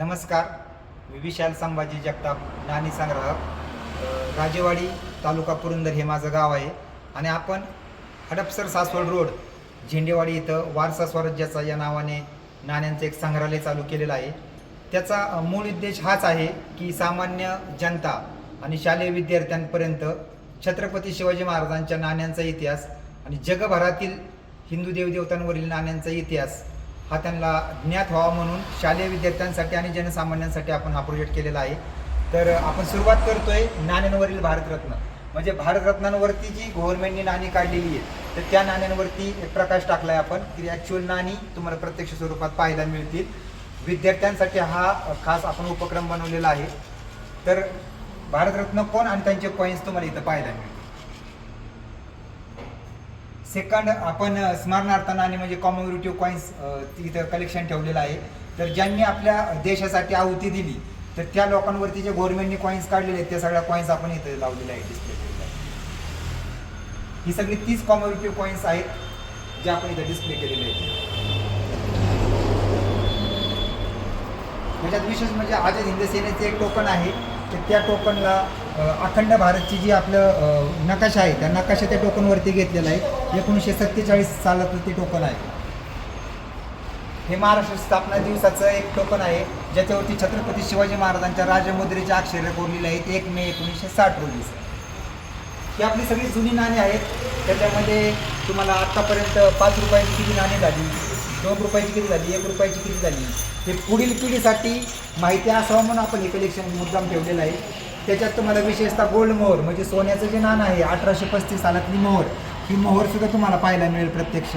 नमस्कार. मी विशाल संभाजी जगताप नाणी संग्राहक. राजेवाडी तालुका पुरंदर हे माझं गाव आहे. आणि आपण हडपसर सासवड रोड झेंडेवाडी इथं वारसा स्वराज्याचा या नावाने नाण्यांचं एक संग्रहालय चालू केलेलं आहे. त्याचा मूळ उद्देश हाच आहे की सामान्य जनता आणि शालेय विद्यार्थ्यांपर्यंत छत्रपती शिवाजी महाराजांच्या नाण्यांचा इतिहास आणि जगभरातील हिंदू देवदेवतांवरील नाण्यांचा इतिहास हा त्यांना ज्ञात व्हावा म्हणून शालेय विद्यार्थ्यांसाठी आणि जनसामान्यांसाठी आपण हा प्रोजेक्ट केलेला आहे. तर आपण सुरुवात करतोय नाण्यांवरील भारतरत्न. म्हणजे भारतरत्नांवरती जी गव्हर्नमेंटने नाणी काढलेली आहे तर त्या नाण्यांवरती एक प्रकाश टाकलाय आपण की ॲक्च्युअल नाणी तुम्हाला प्रत्यक्ष स्वरूपात पाहायला मिळतील. विद्यार्थ्यांसाठी हा खास आपण उपक्रम बनवलेला आहे. तर भारतरत्न कोण आणि त्यांचे पॉईंट्स तुम्हाला इथं पाहायला मिळतील? सेकंड आपण अ, आणि म्हणजे कॉमोरेटिव्ह कॉईन्स तिथं कलेक्शन ठेवलेलं आहे. तर ज्यांनी आपल्या देशासाठी आहुती दिली तर त्या लोकांवरती जे गव्हर्नमेंटने कॉईन्स काढलेले आहेत त्या सगळ्या कॉईन्स आपण इथे लावलेल्या आहेत डिस्प्ले ही सगळी तीस कॉमोरेटिव्ह कॉईन्स आहेत जे आपण इथे डिस्प्ले केलेले आहेत. त्याच्यात विशेष म्हणजे आझाद हिंद सेनेचे एक टोकन आहे तर त्या टोकनला अखंड भारतची जी आपलं नकाशा आहे त्या नकाशा त्या टोकनवरती घेतलेलं आहे. एकोणीसशे सत्तेचाळीस सालातलं ते टोकन आहे. हे महाराष्ट्र स्थापना दिवसाचं एक टोकन आहे ज्याच्यावरती छत्रपती शिवाजी महाराजांच्या राजमुद्रेचे अक्षरे कोरलेले आहेत एक मे एकोणीसशे साठ रोजी. ही आपली सगळी जुनी नाणी आहेत. त्याच्यामध्ये तुम्हाला आत्तापर्यंत पाच रुपयाची किती नाणी झाली? दोन रुपयाची किती झाली? एक रुपयाची किती झाली? हे पुढील पिढीसाठी माहिती असावं म्हणून आपण हे कलेक्शन मुद्दाम ठेवलेलं आहे. त्याच्यात तुम्हाला विशेषतः गोल्ड मोहर म्हणजे सोन्याचं जे नाणं आहे अठराशे पस्तीस सालातली मोहर ही मोहरसुद्धा तुम्हाला पाहायला मिळेल प्रत्यक्ष.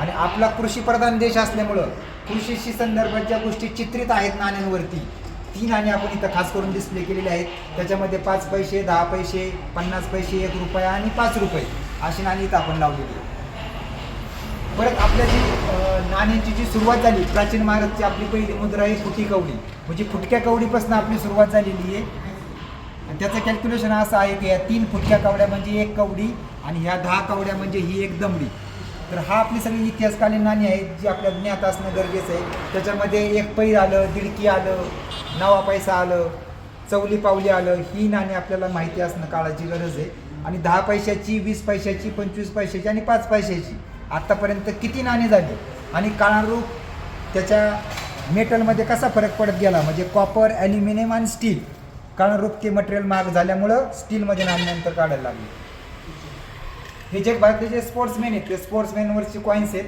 आणि आपला कृषीप्रधान देश असल्यामुळं कृषीशी संदर्भात ज्या गोष्टी चित्रित आहेत नाण्यांवरती ती नाणी आपण इथं खास करून डिस्प्ले केलेली आहेत. त्याच्यामध्ये पाच पैसे दहा पैसे पन्नास पैसे एक रुपया आणि पाच रुपये अशी नाणी इथं आपण लावलेली आहे परत आपल्या जी नाण्यांची जी सुरुवात झाली प्राचीन भारतची आपली पहिली मुद्रा आहे फुटी कवडी. म्हणजे फुटक्या कवडीपासून आपली सुरुवात झालेली आहे. आणि त्याचं कॅल्क्युलेशन असं आहे की या तीन फुटक्या कवड्या म्हणजे एक कवडी आणि ह्या दहा कवड्या म्हणजे ही एक दमडी. तर हा आपली सगळी इतिहासकालीन नाणी आहेत जी आपल्या ज्ञात असणं गरजेचं आहे. त्याच्यामध्ये एक पैर आलं दिडकी आलं नवा पैसा आलं चवली पावली आलं ही नाणी आपल्याला माहिती असणं काळाची गरज आहे. आणि दहा पैशाची वीस पैशाची पंचवीस पैशाची आणि पाच पैशाची आत्तापर्यंत किती नाणी झाली? आणि काळानुरूप त्याच्या मेटलमध्ये कसा फरक पडत गेला? म्हणजे कॉपर ॲल्युमिनियम आणि स्टील कारण ते मटेरियल महाग झाल्यामुळं स्टीलमध्ये नाणीनंतर काढायला लागली. हे जे भारताचे जे स्पोर्ट्समॅन आहेत ते स्पोर्ट्समॅनवरचे कॉईन्स आहेत.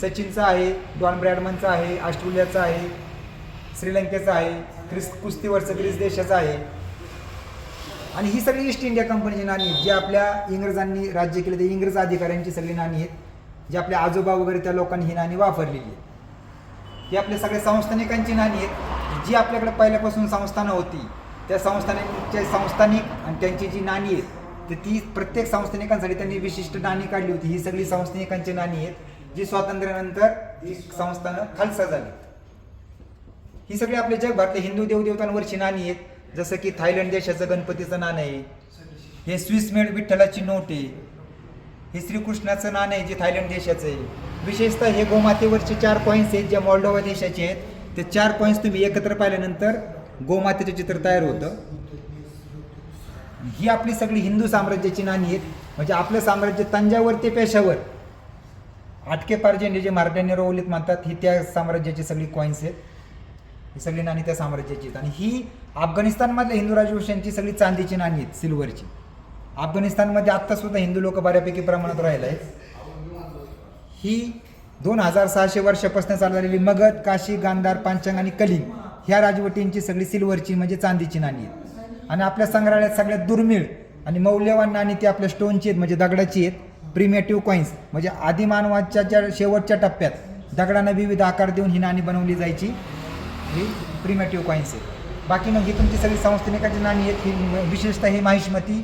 सचिनचा आहे डॉन ब्रॅडमनचा आहे ऑस्ट्रेलियाचा आहे श्रीलंकेचा आहे क्रिस कुस्तीवरचं ग्रीस देशाचं आहे. आणि ही सगळी ईस्ट इंडिया कंपनीची नाणी आहेत जी आपल्या इंग्रजांनी राज्य केले ते इंग्रज अधिकाऱ्यांची सगळी नाणी आहेत. जी आपल्या आजोबा वगैरे त्या लोकांनी ही नाणी वापरलेली आहेत. ही आपल्या सगळ्या संस्थानिकांची नाणी आहेत. जी आपल्याकडे पहिल्यापासून संस्थानं होती. त्या संस्थानिकच्या संस्थानिक आणि त्यांची जी नाणी आहेत तर ती प्रत्येक संस्थानिकांसाठी त्यांनी विशिष्ट नाणी काढली होती. ही सगळी संस्थानिकांची नाणी आहेत जी स्वातंत्र्यानंतर ही संस्थानं खालसा झाली. ही सगळी आपल्या जगभरातल्या हिंदू देवदेवतांवरची नाणी आहेत. जसं की थायलंड देशाचं गणपतीचं नाणं आहे. हे स्विस मेड विठ्ठलाची नोट आहे. हे श्रीकृष्णाचं नाणं आहे जे थायलंड देशाचं आहे. विशेषतः हे गोमातेवरचे चार पॉईंट्स आहेत जे मॉल्डोवा देशाचे आहेत. ते चार पॉईंट्स तुम्ही एकत्र पाहिल्यानंतर गोमातेचं चित्र तयार होतं. ही आपली सगळी हिंदू साम्राज्याची नाणी आहेत. म्हणजे आपलं साम्राज्य तंजावर ते पेशावर. आटके पारजेंडे जे मराठ्यांनी रोवलीत म्हणतात ही त्या साम्राज्याची सगळी कॉईन्स आहेत. ही सगळी नाणी त्या साम्राज्याची आहेत. आणि ही अफगाणिस्तानमधल्या हिंदू राजवंशांची सगळी चांदीची नाणी आहेत सिल्वरची अफगाणिस्तानमध्ये आत्तासुद्धा हिंदू लोक बऱ्यापैकी प्रमाणात राहिले आहेत. ही दोन हजार सहाशे वर्षापासून चाललेली मगध काशी गांधार पांचंग आणि कलिंग. ह्या राजवटींची सगळी सिल्वरची म्हणजे चांदीची नाणी आहेत. आणि आपल्या संग्रहालयात सगळ्यात दुर्मिळ आणि मौल्यवान नाणी ती आपल्या स्टोनची आहेत म्हणजे दगडाची आहेत. प्रिमेटिव्ह कॉईन्स म्हणजे आदिमानवाच्या ज्या शेवटच्या टप्प्यात दगडांना विविध आकार देऊन ही नाणी बनवली जायची. ही प्रिमेटिव्ह कॉईन्स आहेत. बाकी मग ही तुमची सगळी संस्थानिकाची नाणी आहेत ही विशेषतः ही माहिष्मती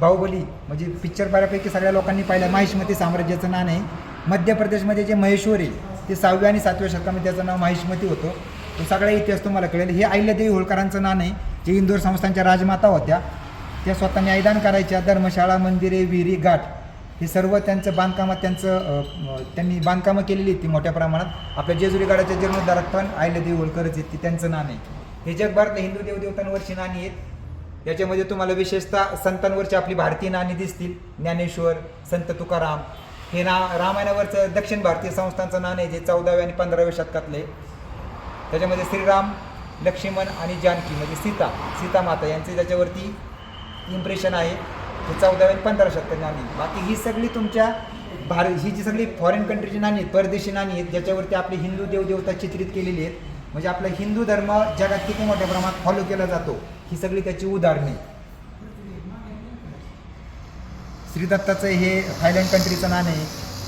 बाहुबली म्हणजे पिक्चर बऱ्यापैकी सगळ्या लोकांनी पाहिलं माहिष्मती साम्राज्याचं नाणं आहे. मध्य प्रदेशमध्ये जे महेश्वर आहे ते सहाव्या आणि सातव्या शतकामध्ये त्याचं नाव माहिष्मती होतं. तो सगळा इतिहास तुम्हाला कळेल. हे अहिल्यादेवी होळकरांचं नाणं आहे जे इंदोर संस्थांच्या राजमाता होत्या. त्या स्वतः न्यायदान करायच्या धर्मशाळा मंदिरे विहिरी घाट हे सर्व त्यांचं बांधकामात त्यांचं त्यांनी बांधकामं केलेली आहेत ती मोठ्या प्रमाणात. आपल्या जेजुरी गडाच्या जीर्णोद्धारक पण अहिल्यादेवी होळकरच आहेत ती त्यांचं नाणं आहे हे जगभरातल्या हिंदू देवदेवतांवरची नाणी आहेत. याच्यामध्ये तुम्हाला विशेषतः संतांवरची आपली भारतीय नाणी दिसतील. ज्ञानेश्वर संत तुकाराम. हे ना रामायणावरचं दक्षिण भारतीय संस्थांचं नाणं आहे जे चौदाव्या आणि पंधराव्या शतकातलं आहे. त्याच्यामध्ये श्रीराम लक्ष्मण आणि जानकी म्हणजे सीता सीता माता यांचे त्याच्यावरती इम्प्रेशन आहे ते चौदाव्या आणि पंधरा शतक नाणी बाकी ही सगळी तुमच्या भार ही जी सगळी फॉरेन कंट्रीची नाणी आहेत परदेशी नाणी आहेत ज्याच्यावरती आपले हिंदू देवदेवता चित्रित केलेली आहेत म्हणजे आपला हिंदू धर्म जगात किती मोठ्या प्रमाणात फॉलो केला जातो ही सगळी त्याची उदाहरणे. श्रीदत्ताचं हे थायलंड कंट्रीचं नाणं आहे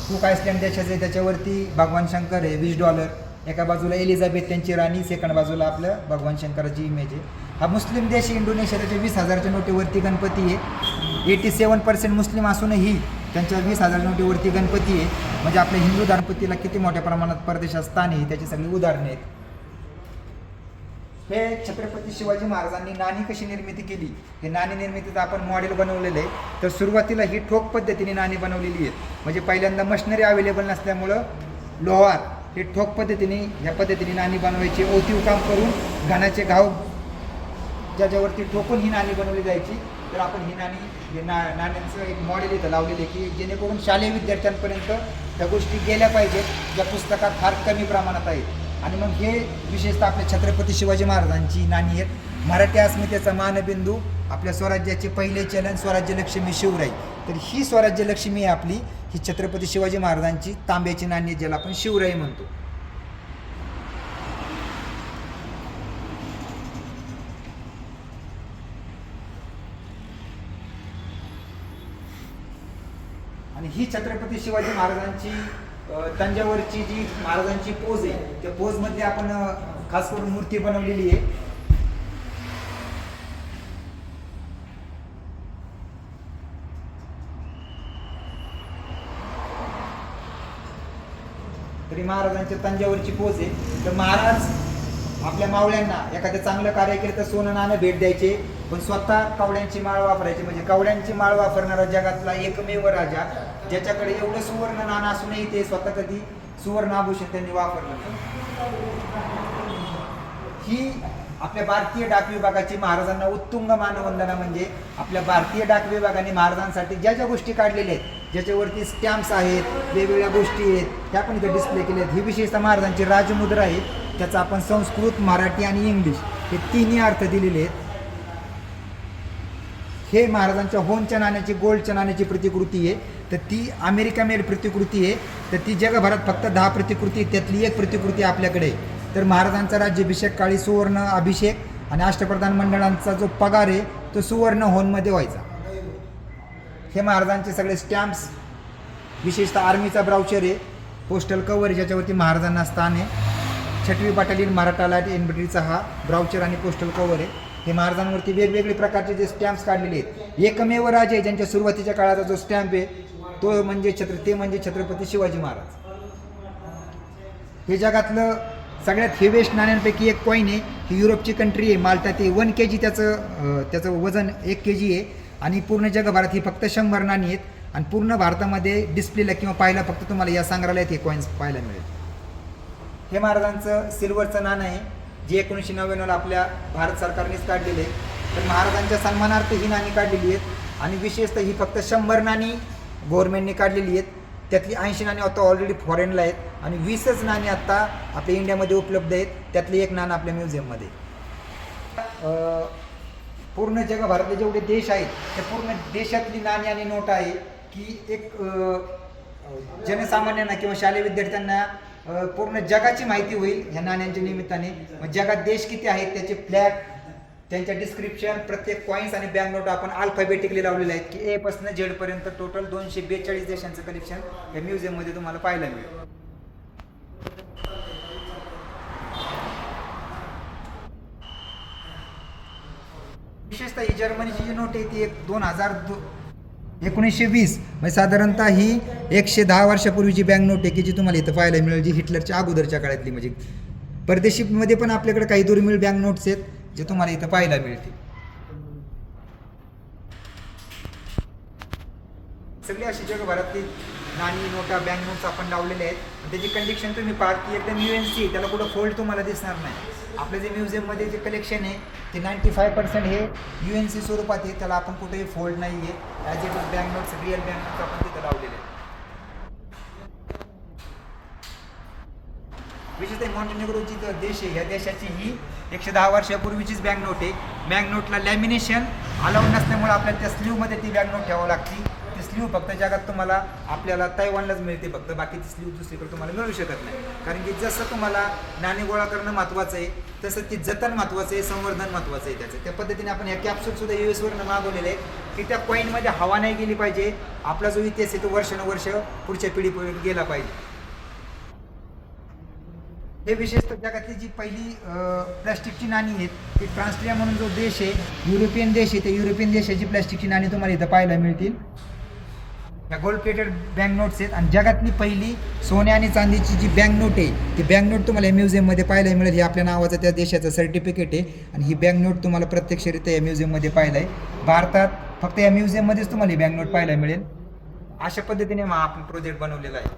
कुक आयसलँड देशाचं आहे त्याच्यावरती भगवान शंकर आहे वीस डॉलर एका बाजूला एलिझाबेथ त्यांची राणी सेकंड बाजूला आपलं भगवान शंकराची इमेज आहे. हा मुस्लिम देश इंडोनेशियाच्या इंडोनेशिया त्याच्या वीस हजारच्या नोटीवरती गणपती आहे एटी सेवन पर्सेंट मुस्लिम असूनही त्यांच्या वीस हजार नोटीवरती गणपती आहे. म्हणजे आपल्या हिंदू गणपतीला किती मोठ्या प्रमाणात परदेशात स्थान आहे त्याची सगळी उदाहरणे आहेत. हे छत्रपती शिवाजी महाराजांनी नाणी कशी निर्मिती केली? हे नाणी निर्मितीचं आपण मॉडेल बनवलेलं आहे. तर सुरुवातीला ही ठोक पद्धतीने नाणी बनवलेली आहेत. म्हणजे पहिल्यांदा मशिनरी अवेलेबल नसल्यामुळं लोहार हे ठोक पद्धतीने ह्या पद्धतीने नाणी बनवायची. ओतीव काम करून घाणाचे घाव ज्याच्यावरती ठोकून ही नाणी बनवली जायची. तर आपण ही नाणी हे ना नाण्यांचं एक मॉडेल इथं लावलेलं आहे की जेणेकरून शालेय विद्यार्थ्यांपर्यंत त्या गोष्टी गेल्या पाहिजेत ज्या पुस्तकात फार कमी प्रमाणात आहेत. आणि मग हे विशेषतः आपल्या छत्रपती शिवाजी महाराजांची नाणी आहेत. मराठी अस्मितेचा मानबिंदू आपल्या स्वराज्याचे पहिले चलन स्वराज्य लक्ष्मी शिवराई तर ही स्वराज्य लक्ष्मी आहे आपली. ही छत्रपती शिवाजी महाराजांची तांब्याची नाणी ज्याला आपण शिवराई म्हणतो. आणि ही छत्रपती शिवाजी महाराजांची तंजावरची जी महाराजांची पोज आहे त्या पोजमध्ये आपण खास करून मूर्ती बनवलेली आहे. तरी महाराजांच्या तंजावरची पोच आहे. तर महाराज आपल्या मावळ्यांना एखादं चांगलं कार्य केलं तर सोनं नाणं भेट द्यायचे. पण स्वतः कावड्यांची माळ वापरायची म्हणजे कावड्यांची माळ वापरणारा जगातला एकमेव राजा ज्याच्याकडे एवढं सुवर्ण नाणं असूनही ते स्वतः कधी सुवर्ण आभूषण त्यांनी वापरलं ही आपल्या भारतीय डाक विभागाची महाराजांना उत्तुंग मानवंदना म्हणजे आपल्या भारतीय डाक विभागाने महाराजांसाठी ज्या ज्या गोष्टी काढलेल्या आहेत ज्याच्यावरती स्टॅम्प्स आहेत वेगवेगळ्या गोष्टी आहेत त्या पण इथे डिस्प्ले केल्या आहेत ही विशेषतः महाराजांची राजमुद्रा आहे त्याचा आपण संस्कृत मराठी आणि इंग्लिश हे तिन्ही अर्थ दिलेले आहेत. हे महाराजांच्या होनच्या नाण्याची गोल्डच्या नाण्याची प्रतिकृती आहे. तर ती अमेरिका मेड प्रतिकृती आहे. तर ती जगभरात फक्त दहा प्रतिकृती त्यातली एक प्रतिकृती आपल्याकडे आहे. तर महाराजांचा राज्याभिषेक काळी सुवर्ण अभिषेक आणि अष्टप्रधान मंडळांचा जो पगार आहे तो सुवर्ण होनमध्ये व्हायचा. हे महाराजांचे सगळे स्टॅम्प्स विशेषतः आर्मीचा ब्राउचर आहे. पोस्टल कवर आहे ज्याच्यावरती महाराजांना स्थान आहे. छटवी बटालियन मराठा लाइट एनबीटीचा हा ब्राउचर आणि पोस्टल कवर आहे. हे महाराजांवरती वेगवेगळे प्रकारचे जे स्टॅम्प्स काढलेले आहेत. एकमेव राजे ज्यांच्या सुरुवातीच्या काळाचा जो स्टॅम्प आहे तो म्हणजे छत्र ते म्हणजे छत्रपती शिवाजी महाराज. हे जगातलं सगळ्यात हेवेस्ट नाण्यांपैकी एक कॉईन आहे. ही युरोपची कंट्री आहे. माल्टा ते वन के जी त्याचं त्याचं वजन एक के जी आहे. आणि पूर्ण जगभरात ही फक्त शंभर नाणी आहेत आणि पूर्ण भारतामध्ये डिस्प्लेला किंवा पाहायला फक्त तुम्हाला या संग्रहालयात हे कॉईन्स पाहायला मिळेल. हे महाराजांचं सिल्वरचं नाणं आहे जे एकोणीसशे नव्याण्णवला आपल्या भारत सरकारनेच काढलेले आहे तर महाराजांच्या सन्मानार्थ ही नाणी काढलेली आहेत आणि विशेषतः ही फक्त शंभर नाणी गव्हर्नमेंटने काढलेली आहेत. त्यातली ऐंशी नाणी आता ऑलरेडी फॉरेनला आहेत आणि वीसच नाणी आत्ता आपल्या इंडियामध्ये उपलब्ध आहेत. त्यातली एक नाणं आपल्या म्युझियममध्ये पूर्ण जगभरातले जेवढे देश आहेत त्या पूर्ण देशातली नाणी आणि नोट आहे की एक जनसामान्यांना किंवा शालेय विद्यार्थ्यांना पूर्ण जगाची माहिती होईल ह्या नाण्यांच्या निमित्ताने. मग जगात देश किती आहेत त्याचे फ्लॅग त्यांच्या डिस्क्रिप्शन प्रत्येक कॉईन्स आणि बँक नोट आपण अल्फाबेटिकली लावलेले आहेत की ए पासून झेड पर्यंत टोटल दोनशे बेचाळीस देशांचं कलेक्शन या म्युझियममध्ये तुम्हाला पाहायला मिळेल विशेषतः ही जर्मनीची जी नोट आहे ती एक दोन हजार दो एकोणीसशे वीस. म्हणजे साधारणतः ही एकशे दहा वर्षापूर्वीची बँक नोट आहे की जी तुम्हाला इथं पाहायला मिळेल जी हिटलरच्या अगोदरच्या काळातली. म्हणजे परदेशीमध्ये पण आपल्याकडे काही दुर्मिळ बँक नोट्स आहेत जे तुम्हाला इथं पाहायला मिळतील. सगळी अशी जगभरातली नाणी नोटा बँक नोट्स आपण लावलेले आहेत. त्याची कंडिक्शन तुम्ही पाहाल की एकदम यू एन सी त्याला कुठं फोल्ड तुम्हाला दिसणार नाही. आपलं जे म्युझियममध्ये जे कलेक्शन आहे ते नाईंटी फाय पर्सेंट हे यू एन सी स्वरूपात आहे त्याला आपण कुठेही फोल्ड नाही आहे as it is bank notes real bank notes आपण तिथं लावलेले आहेत. विशेषतः मॉन्टेनेग्रोची जो देश आहे. या देशाची ही एकशे दहा वर्षापूर्वीचीच बँक नोट आहे. बँक नोटला लॅमिनेशन अलाउड नसल्यामुळे आपल्याला त्या स्लीवमध्ये ती बँक नोट ठेवावं लागते. स्लीव फक्त जगात तुम्हाला आपल्याला तैवानलाच मिळते फक्त बाकीची स्लीव दुसरीकडे तुम्हाला मिळू शकत नाही. कारण की जसं तुम्हाला नाणे गोळा करणं महत्त्वाचं आहे तसं ती जतन महत्त्वाचं आहे संवर्धन महत्त्वाचं आहे त्याचं. त्या पद्धतीने आपण ह्या कॅप्सूल सुद्धा यू एसवरनं मागवलेले आहे की त्या कॉईनमध्ये हवा नाही गेली पाहिजे आपला जो इतिहास आहे तो वर्षानुवर्ष पुढच्या पिढीपर्यंत गेला पाहिजे. हे विशेषतः जगातली जी पहिली प्लॅस्टिकची नाणी आहेत ती ट्रान्सलिया म्हणून जो देश आहे युरोपियन देश आहे त्या युरोपियन देशाची प्लॅस्टिकची नाणी तुम्हाला इथं पाहायला मिळतील. ह्या गोल्ड प्लेटेड बँक नोट्स आहेत. आणि जगातली पहिली सोन्या आणि चांदीची जी बँक नोट आहे ती बँक नोट तुम्हाला या म्युझियममध्ये पाहायला मिळेल. हे आपल्या नावाचं त्या देशाचं सर्टिफिकेट आहे. आणि ही बँक नोट तुम्हाला प्रत्यक्षरित्या या म्युझियममध्ये पाहायला आहे. भारतात फक्त या म्युझियममध्येच तुम्हाला ही बँक नोट पाहायला मिळेल. अशा पद्धतीने हा आपण प्रोजेक्ट बनवलेला आहे.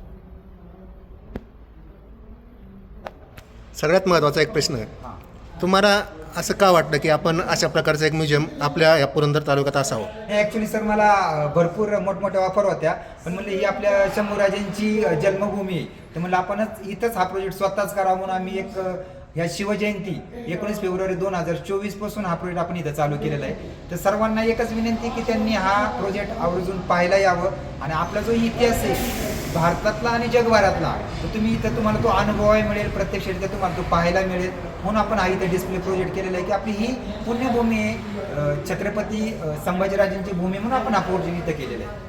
सगळ्यात महत्त्वाचा एक प्रश्न आहे. हां. तुम्हाला असं का वाटतं की आपण अशा प्रकारचं एक म्युझियम आपल्या या पुरंदर तालुक्यात असावं? हे ॲक्च्युली सर मला भरपूर मोठमोठ्या ऑफर होत्या. पण म्हणलं ही आपल्या शंभूराजांची जन्मभूमी आहे. तर म्हणलं आपणच इथंच हा प्रोजेक्ट स्वतःच करावा म्हणून आम्ही एक अ, ह्या शिवजयंती एकोणीस फेब्रुवारी दोन हजार चोवीसपासून हा प्रोजेक्ट आपण इथं चालू केलेला आहे. तर सर्वांना एकच विनंती की त्यांनी हा प्रोजेक्ट आवर्जून पाहायला यावं. आणि आपला जो इतिहास आहे भारतातला आणि जगभरातला तर तुम्ही इथं तुम्हाला तो अनुभवायला मिळेल प्रत्यक्षरित्या तुम्हाला तो पाहायला मिळेल. म्हणून आपण हा इथं डिस्प्ले प्रोजेक्ट केलेला आहे की आपली ही पुण्यभूमी आहे. छत्रपती संभाजीराजेंची भूमी म्हणून आपण हा प्रोजेक्ट इथं केलेला आहे.